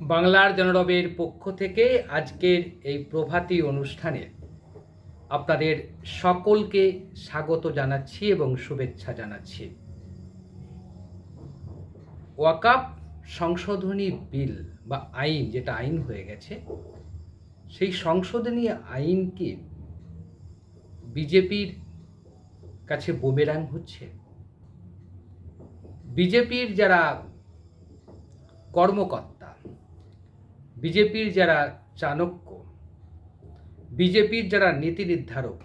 বাংলার জনরবের পক্ষ থেকে আজকের এই প্রভাতী অনুষ্ঠানে আপনাদের সকলকে স্বাগত জানাচ্ছি এবং শুভেচ্ছা জানাচ্ছি। ওয়াকাপ সংশোধনী বিল বা আইন যেটা আইন হয়ে গেছে, সেই সংশোধনী আইনকে বিজেপির কাছে বোমেরাং হচ্ছে। বিজেপির যারা কর্মকর্তা বিজেপির যারা চাণক্য, বিজেপির যারা নীতি নির্ধারক,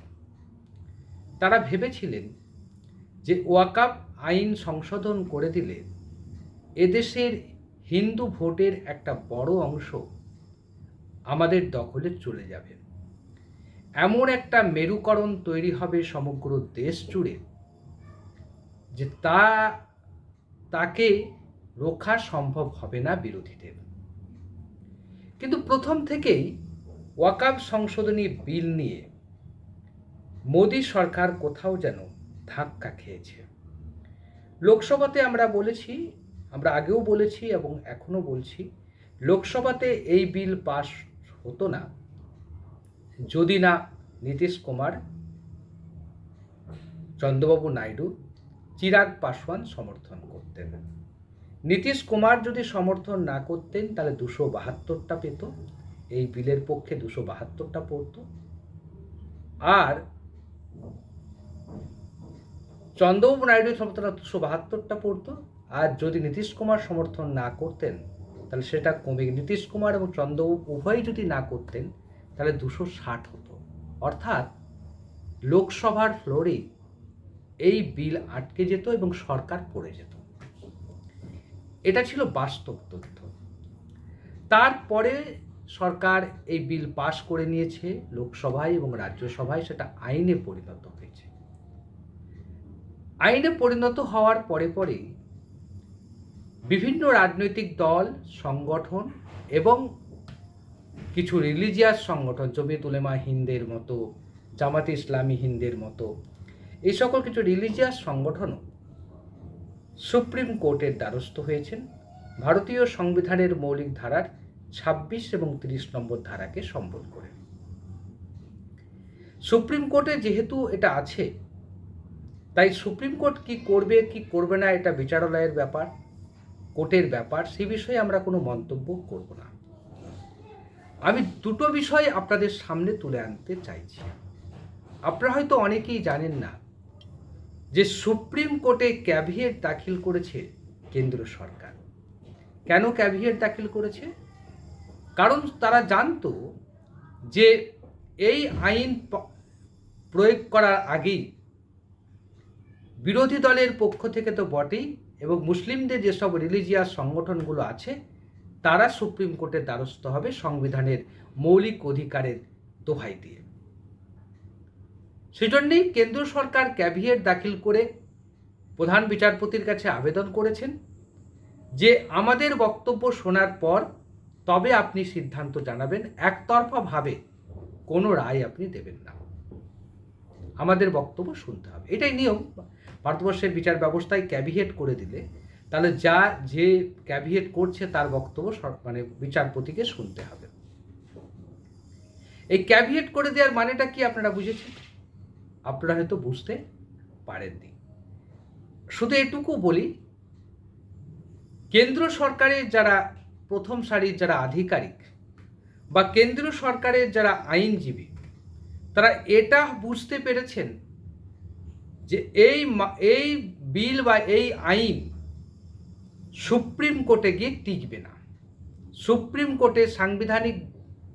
তারা ভেবেছিলেন যে ওয়াকাপ আইন সংশোধন করে দিলে এদেশের হিন্দু ভোটের একটা বড় অংশ আমাদের দখলে চলে যাবে। এমন একটা মেরুকরণ তৈরি হবে সমগ্র দেশ জুড়ে যে তা, তাকে রক্ষা সম্ভব হবে না বিরোধীদের। কিন্তু প্রথম থেকেই ওয়াকাব সংশোধনী বিল নিয়ে মোদী সরকার কোথাও যেন ধাক্কা খেয়েছে। লোকসভাতে আমরা বলেছি, আমরা আগেও বলেছি এবং এখনও বলছি, লোকসভাতে এই বিল পাস হতো না। যদি না নীতিশ কুমার, চন্দ্রবাবু নাইডু, চিরাগ পাসওয়ান সমর্থন করতেন। নীতিশ কুমার যদি সমর্থন না করতেন, তাহলে দুশো বাহাত্তরটা পেত। এই বিলের পক্ষে দুশো বাহাত্তরটা পড়ত। আর চন্দ্রবাবু নাইডুর সমর্থন দুশো বাহাত্তরটা পড়তো। আর যদি নীতিশ কুমার সমর্থন না করতেন, তাহলে সেটা কমে নীতিশ কুমার এবং চন্দ্রবাবু উভয়ই যদি না করতেন, তাহলে দুশো ষাট হতো। অর্থাৎ লোকসভার ফ্লোরে এই বিল আটকে যেত এবং সরকার পড়ে যেত। এটা ছিল বাস্তব তথ্য। তারপরে সরকার এই বিল পাশ করে নিয়েছে, লোকসভায় এবং রাজ্যসভায় সেটা আইনে পরিণত হয়েছে। আইনে পরিণত হওয়ার পরে পরে বিভিন্ন রাজনৈতিক দল, সংগঠন এবং কিছু রিলিজিয়াস সংগঠন জমিয়ত উলেমা হিন্দের মতো, জামাতে ইসলামী হিন্দের মতো, এই সকল কিছু রিলিজিয়াস সংগঠনও সুপ্রিম কোর্টের দ্বারস্থ হয়েছেন। ভারতীয় সংবিধানের মৌলিক ধারার ছাব্বিশ এবং তিরিশ নম্বর ধারাকে সম্বল করে সুপ্রিম কোর্টে যেহেতু এটা আছে, তাই সুপ্রিম কোর্ট কি করবে কি করবে না এটা বিচারালয়ের ব্যাপার, কোর্টের ব্যাপার সে বিষয়ে আমরা কোনো মন্তব্য করব না। আমি দুটো বিষয় আপনাদের সামনে তুলে আনতে চাইছি। আপনারা হয়তো অনেকেই জানেন না যে সুপ্রিম কোর্টে ক্যাভিয়েট দাখিল করেছে কেন্দ্র সরকার। কেন ক্যাভিয়েট দাখিল করেছে? কারণ তারা জানতো যে এই আইন প্রয়োগ করার আগেই বিরোধী দলের পক্ষ থেকে তো বটেই এবং মুসলিমদের যেসব রিলিজিয়াস সংগঠনগুলো আছে, তারা সুপ্রিম কোর্টের দ্বারস্থ হবে সংবিধানের মৌলিক অধিকারের দোহাই দিয়ে। সেজন্যই কেন্দ্র সরকার ক্যাভিয়েট দাখিল করে প্রধান বিচারপতির কাছে আবেদন করেছেন যে আমাদের বক্তব্য শোনার পর তবে আপনি সিদ্ধান্ত জানাবেন, একতরফাভাবে কোনো রায় আপনি দেবেন না। আমাদের বক্তব্য শুনতে হবে। এটাই নিয়ম। ভারতবর্ষের বিচার ব্যবস্থায় ক্যাভিয়েট করে দিলে তাহলে যা, যে ক্যাভিয়েট করছে তার বক্তব্য মানে বিচারপতিকে শুনতে হবে। এই ক্যাভিয়েট করে দেওয়ার মানেটা কি আপনারা বুঝেছেন? আপনারা হয়তো বুঝতে পারেননি। শুধু এটুকু বলি, কেন্দ্র সরকারের যারা প্রথম সারির যারা আধিকারিক বা কেন্দ্র সরকারের যারা আইনজীবী, তারা এটা বুঝতে পেরেছেন যে এই এই বিল বা এই আইন সুপ্রিম কোর্টে গিয়ে টিকবে না। সুপ্রিম কোর্টে সাংবিধানিক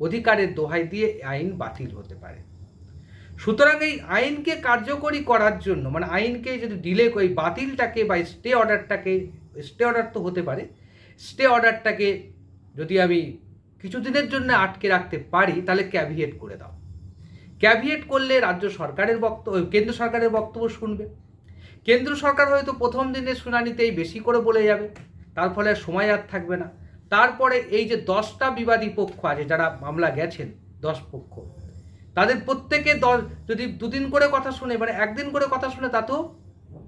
অধিকারের দোহাই দিয়ে আইন বাতিল হতে পারে। সুতরাং এই আইনকে কার্যকরী করার জন্য মানে আইনকে যদি ডিলে ওই বাতিলটাকে বা স্টে অর্ডারটাকে স্টে অর্ডার তো হতে পারে স্টে অর্ডারটাকে যদি আমি কিছুদিনের জন্য আটকে রাখতে পারি, তাহলে ক্যাভিয়েট করে দাও। ক্যাভিয়েট করলে রাজ্য সরকারের বক্তব্য, কেন্দ্র সরকারের বক্তব্য শুনবে। কেন্দ্র সরকার হয়তো প্রথম দিনের শুনানিতেই বেশি করে বলে যাবে, তার ফলে সময় আর থাকবে না। তারপরে এই যে দশটা বিবাদী পক্ষ আছে, যারা মামলা গেছেন, দশ পক্ষ তাদের প্রত্যেকে দশ, যদি দুদিন করে কথা শুনে মানে একদিন করে কথা শুনে তাতেও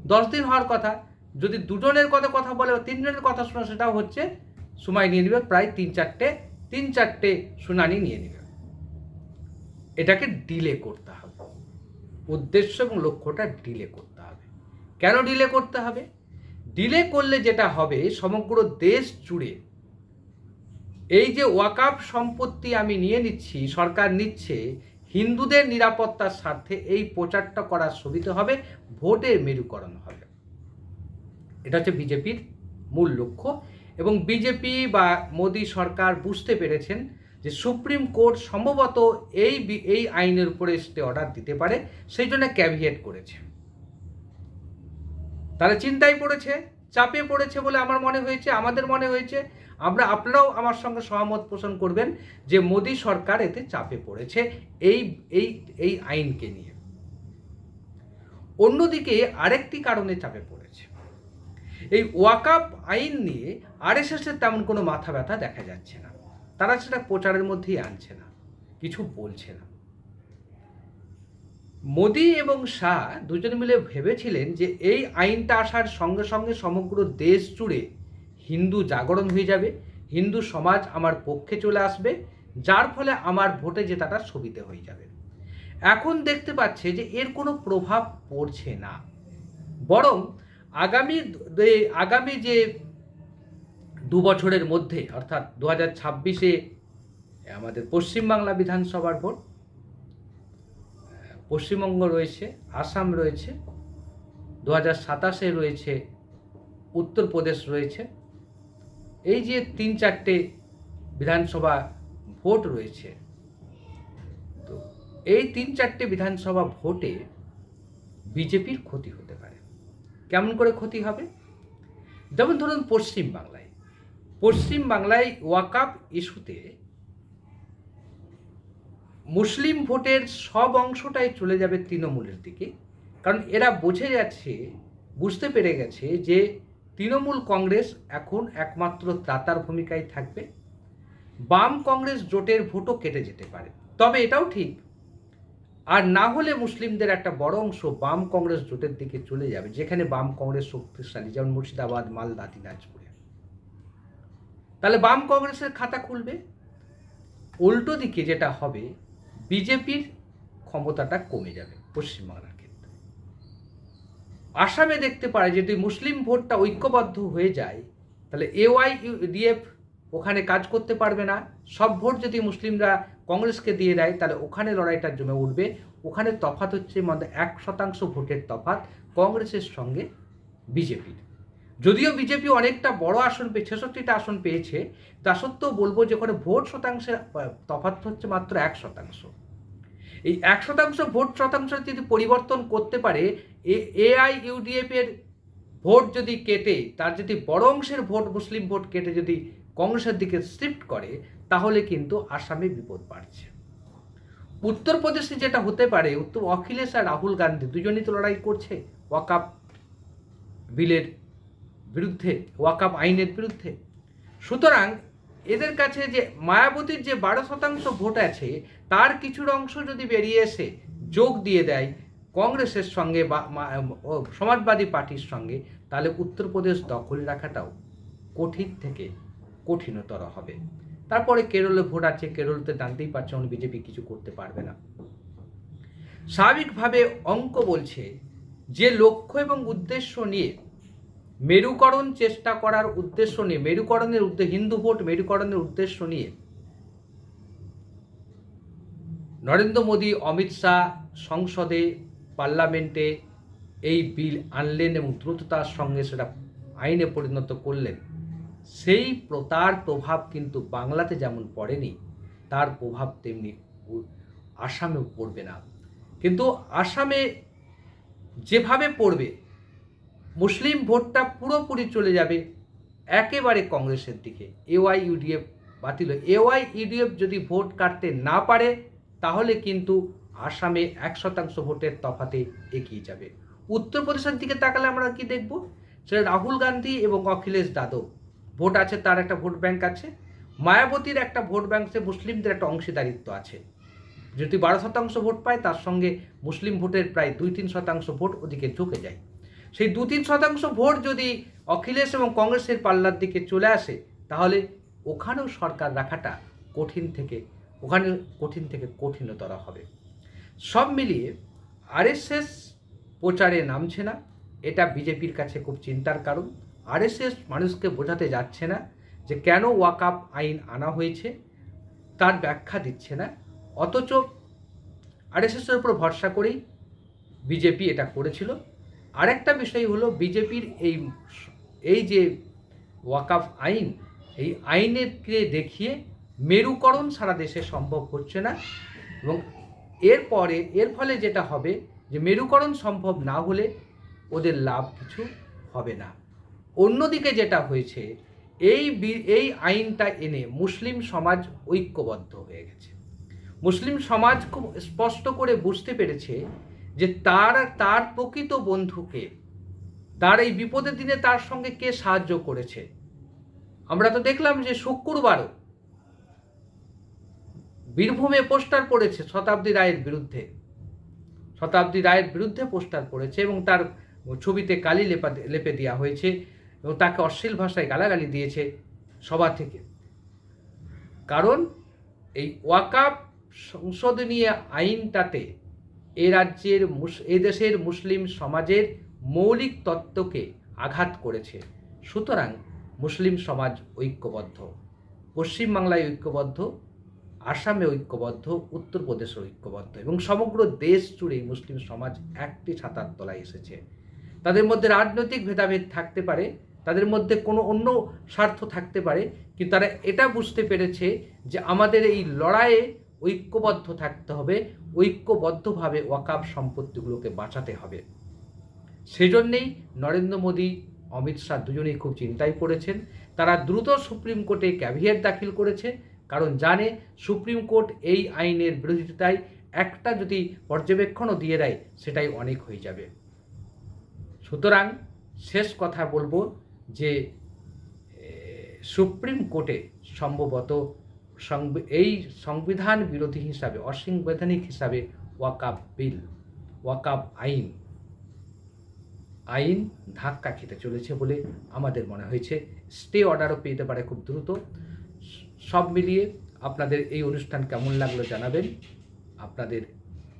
দশ দিন হওয়ার কথা। যদি দুজনের কথা কথা বলে বা তিনজনের কথা শোনা, সেটাও হচ্ছে সময় নিয়ে নেবে, প্রায় তিন চারটে তিন চারটে শুনানি নিয়ে নেবে। এটাকে ডিলে করতে হবে। উদ্দেশ্য এবং লক্ষ্যটা ডিলে করতে হবে। কেন ডিলে করতে হবে? ডিলে করলে যেটা হবে, সমগ্র দেশ জুড়ে এই যে ওয়াকাপ সম্পত্তি আমি নিয়ে নিচ্ছি, সরকার নিচ্ছে হিন্দুদের নিরাপত্তার স্বার্থে এই প্রচারটা করার সুবিধা হবে, ভোটের মেরুকরণ হবে। এটা হচ্ছে বিজেপির মূল লক্ষ্য এবং বিজেপি বা মোদী সরকার বুঝতে পেরেছেন যে সুপ্রিম কোর্ট সম্ভবত এই এই আইনের উপরে স্টে অর্ডার দিতে পারে, সেই জন্য ক্যাভিয়েট করেছে। তারা চিন্তায় পড়েছে, চাপে পড়েছে বলে আমার মনে হয়েছে, আমাদের মনে হয়েছে। আমরা আপনারাও আমার সঙ্গে সহমত পোষণ করবেন যে মোদী সরকার এতে চাপে পড়েছে এই এই এই আইনকে নিয়ে। অন্যদিকে আরেকটি কারণে চাপে পড়েছে। এই ওয়াকাপ আইন নিয়ে আরএসএসের তেমন কোনো মাথা ব্যথা দেখা যাচ্ছে না। তারা সেটা প্রচারের মধ্যেই আনছে না, কিছু বলছে না। মোদি এবং শাহ দুজন মিলে ভেবেছিলেন যে এই আইনটা আসার সঙ্গে সঙ্গে সমগ্র দেশ জুড়ে হিন্দু জাগরণ হয়ে যাবে, হিন্দু সমাজ আমার পক্ষে চলে আসবে, যার ফলে আমার ভোটে জেতাটা সুবিধে হয়ে যাবে। এখন দেখতে পাচ্ছে যে এর কোনো প্রভাব পড়ছে না। বরং আগামী আগামী যে দু বছরের মধ্যে, অর্থাৎ দু হাজার ছাব্বিশে আমাদের পশ্চিমবাংলা বিধানসভার ভোট পশ্চিমবঙ্গ রয়েছে, আসাম রয়েছে, দু হাজার সাতাশে রয়েছে, উত্তরপ্রদেশ রয়েছে এই যে তিন চারটে বিধানসভা ভোট রয়েছে, তো এই তিন চারটে বিধানসভা ভোটে বিজেপির ক্ষতি হতে পারে। কেমন করে ক্ষতি হবে? যেমন ধরুন পশ্চিম বাংলায় পশ্চিম বাংলায় ওয়াকাপ ইস্যুতে মুসলিম ভোটের সব অংশটাই চলে যাবে তৃণমূলের দিকে, কারণ এরা বুঝে যাচ্ছে, বুঝতে পেরে গেছে যে তৃণমূল কংগ্রেস এখন একমাত্র ত্রাতার ভূমিকায় থাকবে। বাম কংগ্রেস জোটের ভোটও কেটে যেতে পারে। তবে এটাও ঠিক, আর না হলে মুসলিমদের একটা বড় অংশ বাম কংগ্রেস জোটের দিকে চলে যাবে, যেখানে বাম কংগ্রেস শক্তিশালী, যেমন মুর্শিদাবাদ, মালদা, দিনাজপুরে। তাহলে বাম কংগ্রেসের খাতা খুলবে? উল্টো দিকে যেটা হবে, বিজেপির ক্ষমতাটা কমে যাবে পশ্চিমবাংলার আসামে দেখতে পারে যদি মুসলিম ভোটটা ঐক্যবদ্ধ হয়ে যায়, তাহলে এওয়াই ডিএফ ওখানে কাজ করতে পারবে না। সব ভোট যদি মুসলিমরা কংগ্রেসকে দিয়ে দেয়, তাহলে ওখানে লড়াইটা জমে উঠবে। ওখানে তফাত হচ্ছে মানে এক শতাংশ ভোটের তফাত কংগ্রেসের সঙ্গে বিজেপির। যদিও বিজেপি অনেকটা বড় আসন পেয়ে, ছেষট্টিটা আসন পেয়েছে, তা সত্ত্বেও বলব যে ওখানে ভোট শতাংশের তফাৎ হচ্ছে মাত্র এক শতাংশ। এই এক শতাংশ ভোট শতাংশ যদি পরিবর্তন করতে পারে এআই, ইউডিএফ এর ভোট যদি কেটে, তার যদি বড় অংশের ভোট, মুসলিম ভোট কেটে যদি কংগ্রেসের দিকে শিফট করে, তাহলে কিন্তু আসামে বিপদ বাড়ছে। উত্তরপ্রদেশে যেটা হতে পারে, উত্তর, অখিলেশ আর রাহুল গান্ধী দুজনই তো লড়াই করছে, ওয়াকাপ বিলের বিরুদ্ধে, ওয়াকাপ আইনের বিরুদ্ধে। সুতরাং এদের কাছে যে মায়াবতীর যে বারো শতাংশ ভোট আছে, তার কিছুর অংশ যদি বেরিয়ে এসে যোগ দিয়ে দেয় কংগ্রেসের সঙ্গে বা সমাজবাদী পার্টির সঙ্গে, তাহলে উত্তরপ্রদেশ দখল রাখাটাও কঠিন থেকে কঠিনতর হবে। তারপরে কেরলে ভোট আছে, কেরলতে জানতেই পারছে বিজেপি কিছু করতে পারবে না। স্বাভাবিকভাবে অঙ্ক বলছে যে লক্ষ্য এবং উদ্দেশ্য নিয়ে মেরুকরণ চেষ্টা করার উদ্দেশ্য নিয়ে, মেরুকরণের উদ্দেশ্য হিন্দু ভোট মেরুকরণের উদ্দেশ্য নিয়ে। নরেন্দ্র মোদী, অমিত শাহ সংসদে, পার্লামেন্টে এই বিল আনলেন এবং দ্রুততার সঙ্গে সেটা আইনে পরিণত করলেন। সেই তার প্রভাব কিন্তু বাংলাতে যেমন পড়েনি, তার প্রভাব তেমনি আসামেও পড়বে না। কিন্তু আসামে যেভাবে পড়বে মুসলিম ভোটটা পুরোপুরি চলে যাবে একেবারে কংগ্রেসের দিকে। এওয়াই ইউডিএফ বাতিল এওয়াই ইউডিএফ যদি ভোট কাটতে না পারে, তাহলে কিন্তু আসামে এক শতাংশ ভোটের তফাতে এগিয়ে যাবে। উত্তরপ্রদেশের দিকে তাকালে আমরা কি দেখব? সেটা রাহুল গান্ধী এবং অখিলেশ যাদব। ভোট আছে, তার একটা ভোট ব্যাংক আছে। মায়াবতীর একটা ভোট ব্যাংকে মুসলিমদের একটা অংশীদারিত্ব আছে। যদি বারো শতাংশ ভোট পায়, তার সঙ্গে মুসলিম ভোটের প্রায় দুই তিন শতাংশ ভোট ওদিকে ঝুঁকে যায়। সেই দু তিন শতাংশ ভোট যদি অখিলেশ এবং কংগ্রেসের পাল্লার দিকে চলে আসে, তাহলে ওখানেও সরকার রাখাটা কঠিন থেকে, ওখানে কঠিন থেকে কঠিনতর হবে। সব মিলিয়ে আরএসএস প্রচারে নামছে না, এটা বিজেপির কাছে খুব চিন্তার কারণ। আরএসএস মানুষকে বোঝাতে যাচ্ছে না যে কেন ওয়াকাপ আইন আনা হয়েছে, তার ব্যাখ্যা দিচ্ছে না। অথচ আরএসএসের উপর ভরসা করেই বিজেপি এটা করেছিল। আরেকটা বিষয় হলো বিজেপির এই এই যে ওয়াকাফ আইন, এই আইনেরকে দেখিয়ে মেরুকরণ সারা দেশে সম্ভব হচ্ছে না এবং এরপরে এর ফলে যেটা হবে যে মেরুকরণ সম্ভব না হলে ওদের লাভ কিছু হবে না। অন্যদিকে যেটা হয়েছে, এই এই আইনটা এনে মুসলিম সমাজ ঐক্যবদ্ধ হয়ে গেছে। মুসলিম সমাজ খুব স্পষ্ট করে বুঝতে পেরেছে যে তার তার প্রকৃত বন্ধুকে, তার এই বিপদের দিনে তার সঙ্গে কে সাহায্য করেছে? আমরা তো দেখলাম যে শুক্রবারও বীরভূমে পোস্টার পড়েছে শতাব্দী রায়ের বিরুদ্ধে। শতাব্দী রায়ের বিরুদ্ধে পোস্টার পড়েছে এবং তার ছবিতে কালি লেপা, লেপে দেওয়া হয়েছে এবং তাকে অশ্লীল ভাষায় গালাগালি দিয়েছে সভা থেকে। কারণ এই ওয়াকাপ সংশোধনীয় আইনটাতে এ রাজ্যের মুস- এ দেশের মুসলিম সমাজের মৌলিক তত্ত্বকে আঘাত করেছে। সুতরাং মুসলিম সমাজ ঐক্যবদ্ধ। পশ্চিমবাংলায় ঐক্যবদ্ধ, আসামে ঐক্যবদ্ধ উত্তরপ্রদেশে ঐক্যবদ্ধ এবং সমগ্র দেশ জুড়েই মুসলিম সমাজ একটি ছাতার তলায় এসেছে। তাদের মধ্যে রাজনৈতিক ভেদাভেদ থাকতে পারে, তাদের মধ্যে কোনো অন্য স্বার্থ থাকতে পারে, কিন্তু তারা এটা বুঝতে পেরেছে যে আমাদের এই লড়াইয়ে ঐক্যবদ্ধ থাকতে হবে ঐক্যবদ্ধভাবে ওয়াকাব সম্পত্তিগুলোকে বাঁচাতে হবে। সেজন্যেই নরেন্দ্র মোদী, অমিত শাহ দুজনেই খুব চিন্তায় পড়েছেন। তারা দ্রুত সুপ্রিম কোর্টে ক্যাভিয়েট দাখিল করেছে, কারণ জানে সুপ্রিম কোর্ট এই আইনের বিরোধিতায় একটা যদি পর্যবেক্ষণও দিয়ে দেয়, সেটাই অনেক হয়ে যাবে। সুতরাং শেষ কথা বলব যে সুপ্রিম কোর্টে সম্ভবত এই সংবিধান বিরোধী হিসাবে, অসাংবিধানিক হিসাবে ওয়াকাব বিল, ওয়াকাব আইন আইন ধাক্কা খেতে চলেছে বলে আমাদের মনে হয়েছে। স্টে অর্ডারও পেতে পারে খুব দ্রুত। সব মিলিয়ে আপনাদের এই অনুষ্ঠান কেমন লাগল জানাবেন। আপনাদের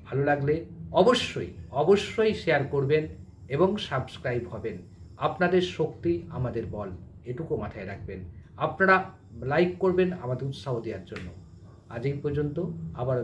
ভালো লাগলে অবশ্যই অবশ্যই শেয়ার করবেন এবং সাবস্ক্রাইব হবেন। আপনাদের শক্তি, আমাদের বল, এটুকু মাথায় রাখবেন। আপনারা লাইক করবেন আমাদের উৎসাহ দেওয়ার জন্য। আজ এই পর্যন্ত আবারও